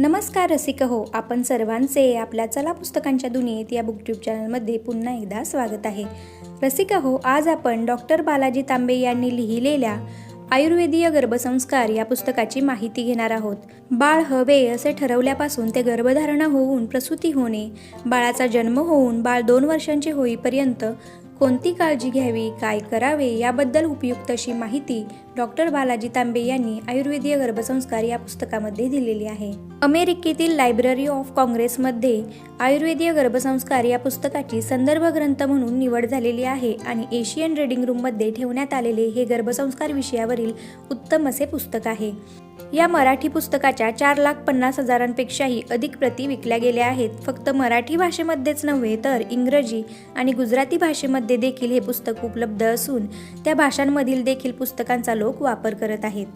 नमस्कार रसिक हो आपण सर्वांचे आपल्या चला पुस्तकांच्या दुनियेत या बुकट्यूब चॅनलमध्ये पुन्हा एकदा स्वागत आहे. रसिक हो आज आपण डॉक्टर बालाजी तांबे यांनी लिहिलेल्या आयुर्वेदीय गर्भसंस्कार या पुस्तकाची माहिती घेणार आहोत. बाळ हवे असे ठरवल्यापासून ते गर्भधारणा होऊन प्रसूती होणे बाळाचा जन्म होऊन बाळ दोन वर्षांचे होईपर्यंत कोणती काळजी घ्यावी काय करावे याबद्दल उपयुक्त अशी माहिती डॉक्टर बालाजी तांबे यांनी आयुर्वेदीय गर्भसंस्कार या पुस्तकामध्ये दिलेली आहे. अमेरिकेतील लायब्ररी ऑफ काँग्रेसमध्ये आयुर्वेदीय गर्भसंस्कार या पुस्तकाची संदर्भ ग्रंथ म्हणून निवड झालेली आहे आणि एशियन रीडिंग रूममध्ये ठेवण्यात आलेले हे गर्भसंस्कार विषयावरील उत्तम असे पुस्तक आहे. या मराठी पुस्तकाच्या चार लाख पन्नास हजारांपेक्षाही अधिक प्रती विकल्या गेल्या आहेत. फक्त मराठी भाषेमध्येच नव्हे तर इंग्रजी आणि गुजराती भाषेमध्ये देखील हे पुस्तक उपलब्ध असून त्या भाषांमधील देखील पुस्तकांचा लोक वापर करत आहेत.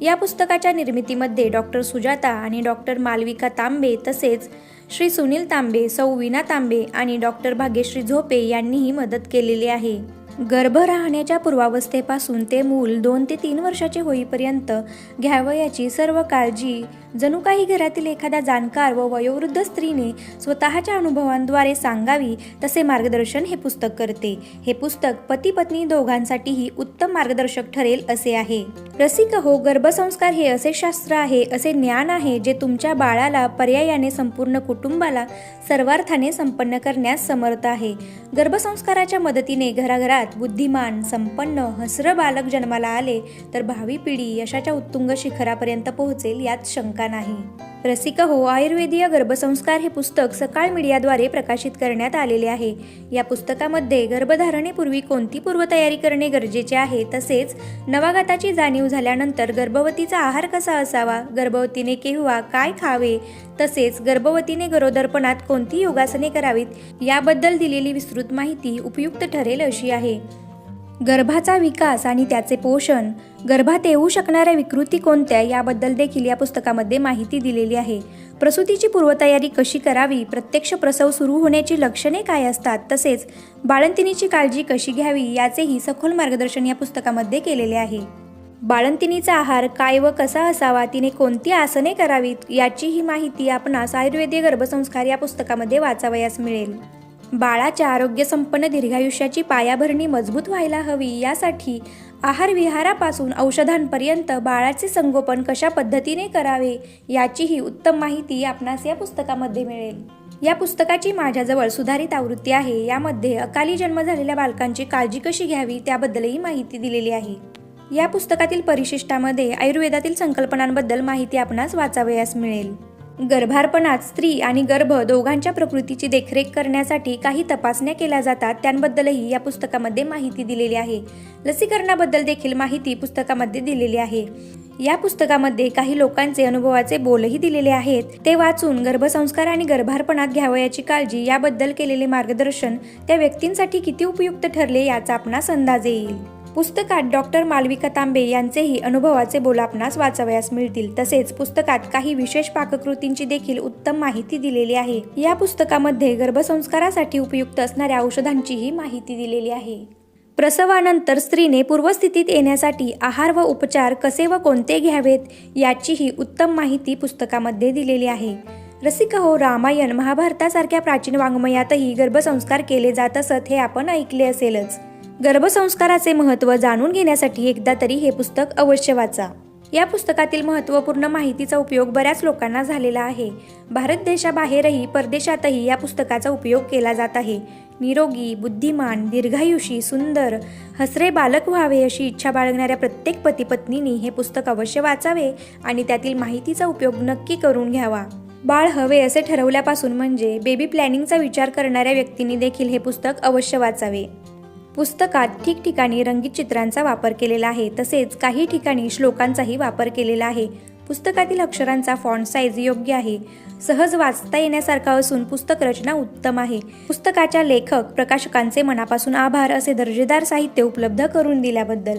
या पुस्तकाच्या निर्मितीमध्ये डॉक्टर सुजाता आणि डॉक्टर मालविका तांबे तसेच श्री सुनील तांबे सौ विना तांबे आणि डॉक्टर भाग्यश्री झोपे यांनीही मदत केलेली आहे. गर्भ राहण्याच्या पूर्वावस्थेपासून ते मूल दोन ते तीन वर्षाचे होईपर्यंत घ्यावयाची सर्व काळजी. जणू काही घरातील एखाद्या जाणकार व वयोवृद्ध स्त्रीने स्वतःच्या अनुभवांद्वारे सांगावी तसे मार्गदर्शन हे पुस्तक करते. हे पुस्तक पती पत्नी दोघांसाठीही उत्तम मार्गदर्शक ठरेल असे आहे. रसिक हो गर्भसंस्कार हे असे शास्त्र आहे असे ज्ञान आहे जे तुमच्या बाळाला पर्यायाने संपूर्ण कुटुंबाला सर्वार्थाने संपन्न करण्यास समर्थ आहे. गर्भसंस्काराच्या मदतीने घराघरात बुद्धिमान संपन्न हसरं बालक जन्माला आले तर भावी पिढी यशाच्या उत्तुंग शिखरापर्यंत पोहोचेल यात शंका नाही. रसिका हो आयुर्वेदीय गर्भसंस्कार हे पुस्तक सकाळ मीडियाद्वारे प्रकाशित करण्यात आलेले आहे. या पुस्तकामध्ये गर्भधारणेपूर्वी कोणती पूर्वतयारी करणे गरजेचे आहे तसेच नवागताची जाणीव झाल्यानंतर गर्भवतीचा आहार कसा असावा गर्भवतीने केव्हा काय खावे तसेच गर्भवतीने गरोदरपणात कोणती योगासने करावीत याबद्दल दिलेली विस्तृत माहिती उपयुक्त ठरेल अशी आहे. गर्भाचा विकास आणि त्याचे पोषण गर्भात येऊ शकणाऱ्या विकृती कोणत्या याबद्दल देखील या पुस्तकामध्ये माहिती दिलेली आहे. प्रसूतीची पूर्वतयारी कशी करावी? प्रत्यक्ष प्रसव सुरू होण्याची लक्षणे काय असतात? तसेच बाळंतिणीची काळजी कशी घ्यावी? याचेही सखोल मार्गदर्शन या पुस्तकामध्ये केलेले आहे. बाळंतिणीचा आहार काय व कसा असावा? तिने कोणती आसने करावीत? याचीही माहिती आपणास आयुर्वेदीय गर्भसंस्कार या पुस्तकामध्ये वाचावयास मिळेल. बाळाच्या आरोग्यसंपन्न दीर्घायुष्याची पायाभरणी मजबूत व्हायला हवी यासाठी आहार विहारापासून औषधांपर्यंत बाळाचे संगोपन कशा पद्धतीने करावे याचीही उत्तम माहिती आपणास या पुस्तकामध्ये मिळेल. या पुस्तकाची माझ्याजवळ सुधारित आवृत्ती आहे. यामध्ये अकाली जन्म झालेल्या बालकांची काळजी कशी घ्यावी त्याबद्दलही माहिती दिलेली आहे. या पुस्तकातील परिशिष्टामध्ये आयुर्वेदातील संकल्पनांबद्दल माहिती आपणास वाचावयास मिळेल. गर्भारपणात स्त्री आणि गर्भ दोघांच्या प्रकृतीची देखरेख करण्यासाठी काही तपासण्या केल्या जातात. त्यांबद्दलही या पुस्तकामध्ये माहिती दिलेली आहे. लसीकरणाबद्दल देखील माहिती पुस्तकामध्ये दिलेली आहे. या पुस्तकामध्ये काही लोकांचे अनुभवाचे बोलही दिलेले आहेत. ते वाचून गर्भसंस्कार आणि गर्भारपणात घ्यावयाची काळजी याबद्दल केलेले मार्गदर्शन त्या व्यक्तींसाठी किती उपयुक्त ठरले याचा आपणास अंदाज येईल. पुस्तकात डॉक्टर मालविका तांबे यांचेही अनुभवाचे बोल आपणास वाचावयास मिळतील. तसेच पुस्तकात काही विशेष पाककृतींची देखील उत्तम माहिती दिलेली आहे. या पुस्तकामध्ये गर्भसंस्कारासाठी उपयुक्त असणाऱ्या औषधांचीही माहिती दिलेली आहे. प्रसवानंतर स्त्रीने पूर्वस्थितीत येण्यासाठी आहार व उपचार कसे व कोणते घ्यावेत याचीही उत्तम माहिती पुस्तकामध्ये दिलेली आहे. रसिका हो रामायण महाभारतासारख्या प्राचीन वाङ्मयातही गर्भसंस्कार केले जात असत हे आपण ऐकले असेलच. गर्भसंस्काराचे महत्त्व जाणून घेण्यासाठी एकदा तरी हे पुस्तक अवश्य वाचा. या पुस्तकातील महत्त्वपूर्ण माहितीचा उपयोग बऱ्याच लोकांना झालेला आहे. भारत देशाबाहेरही परदेशातही या पुस्तकाचा उपयोग केला जात आहे. निरोगी बुद्धिमान दीर्घायुषी सुंदर हसरे बालक व्हावे अशी इच्छा बाळगणाऱ्या प्रत्येक पतीपत्नींनी हे पुस्तक अवश्य वाचावे आणि त्यातील माहितीचा उपयोग नक्की करून घ्यावा. बाळ हवे असे ठरवल्यापासून म्हणजे बेबी प्लॅनिंगचा विचार करणाऱ्या व्यक्तींनी देखील हे पुस्तक अवश्य वाचावे. पुस्तकात ठिकठिकाणी रंगीत चित्रांचा वापर केलेला आहे तसेच काही ठिकाणी श्लोकांचाही वापर केलेला आहे. पुस्तकातील अक्षरांचा फॉन्ट साईज योग्य आहे. सहज वाचता येण्यासारखा असून पुस्तक रचना उत्तम आहे. पुस्तकाच्या लेखक प्रकाशकांचे मनापासून आभार असे दर्जेदार साहित्य उपलब्ध करून दिल्याबद्दल.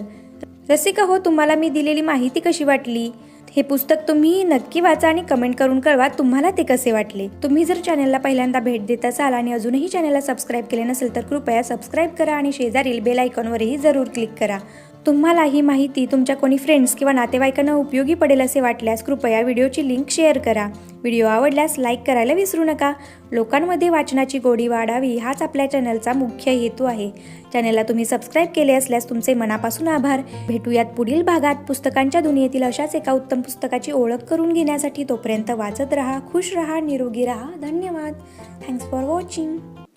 रसिका हो तुम्हाला मी दिलेली माहिती कशी वाटली? हे पुस्तक तुम्ही नक्की वाचा आणि कमेंट करून कळवा तुम्हाला ते कसे वाटले. तुम्ही जर चॅनलला पहिल्यांदा भेट देत असाल आणि अजूनही चॅनलला सबस्क्राईब केले नसेल तर कृपया सबस्क्राईब करा आणि शेजारील बेल आयकॉनवरही जरूर क्लिक करा. तुम्हाला ही माहिती तुमच्या कोणी फ्रेंड्स किंवा नातेवाईकांना उपयोगी पडेल असे वाटल्यास कृपया व्हिडिओची लिंक शेअर करा. व्हिडिओ आवडल्यास लाईक करायला विसरू नका. लोकांमध्ये वाचनाची गोडी वाढावी हाच आपल्या चॅनलचा मुख्य हेतू आहे. चॅनलला तुम्ही सबस्क्राईब केले असल्यास तुमचे मनापासून आभार. भेटूयात पुढील भागात. पुस्तकांच्या दुनियेतील अशाच एका उत्तम पुस्तकाची ओळख करून घेण्यासाठी तोपर्यंत वाचत रहा खुश रहा निरोगी रहा. धन्यवाद. Thanks for watching